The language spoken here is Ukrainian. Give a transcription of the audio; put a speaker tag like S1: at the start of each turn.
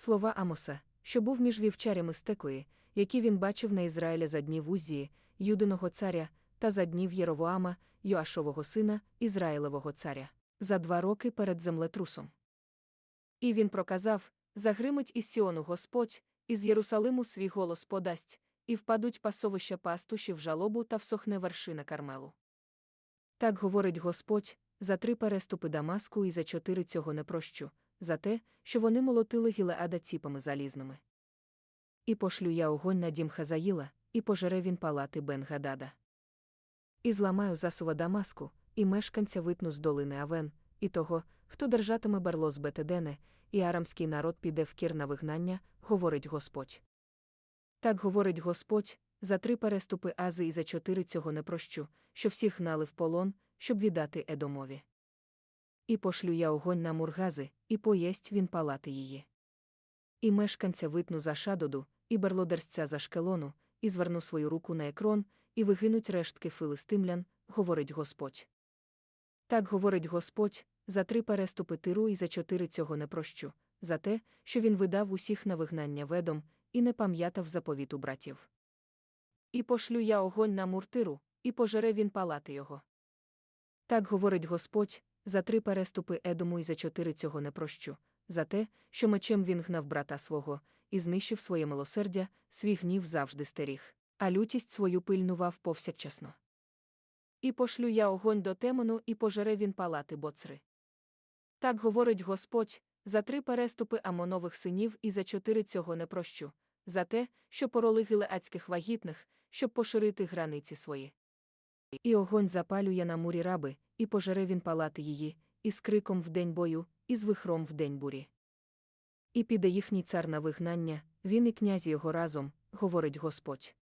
S1: Слова Амоса, що був між вівчарями стекої, які він бачив на Ізраїля за днів Узії, юдиного царя, та за днів Єровоама, Йоашового сина, Ізраїлевого царя, за два роки перед землетрусом. І він проказав: Загримить із Сіону Господь, із Єрусалиму свій голос подасть, і впадуть пасовища пастуші в жалобу та всохне вершина Кармелу. Так говорить Господь, за три переступи Дамаску і за чотири цього не прощу, за те, що вони молотили Гілеада ціпами залізними. І пошлю я огонь на дім Хазаїла, і пожере він палати Бен-Гадада. І зламаю засува Дамаску, і мешканця витну з долини Авен, і того, хто держатиме берло з Бетедене, і арамський народ піде в кір на вигнання, говорить Господь. Так говорить Господь, за три переступи Ази і за чотири цього не прощу, що всіх гнали в полон, щоб віддати Едомові. І пошлю я огонь на мургази, і поєсть він палати її. І мешканця витну за шадоду, і берлодерця за шкелону, і зверну свою руку на екрон, і вигинуть рештки филистимлян, говорить Господь. Так говорить Господь, за три переступи тиру і за чотири цього не прощу, за те, що він видав усіх на вигнання ведом, і не пам'ятав заповіту братів. І пошлю я огонь на муртиру, і пожере він палати його. Так говорить Господь, за три переступи Едому і за чотири цього не прощу, за те, що мечем він гнав брата свого, і знищив своє милосердя, свій гнів завжди стеріг, а лютість свою пильнував повсякчасно. І пошлю я огонь до темону, і пожере він палати боцри. Так говорить Господь, за три переступи Амонових синів і за чотири цього не прощу, за те, що пороли гілеацьких вагітних, щоб поширити границі свої. І огонь запалює на мурі раби, і пожере він палати її, і з криком в день бою, і з вихром в день бурі. І піде їхній цар на вигнання, він і князі його разом, говорить Господь.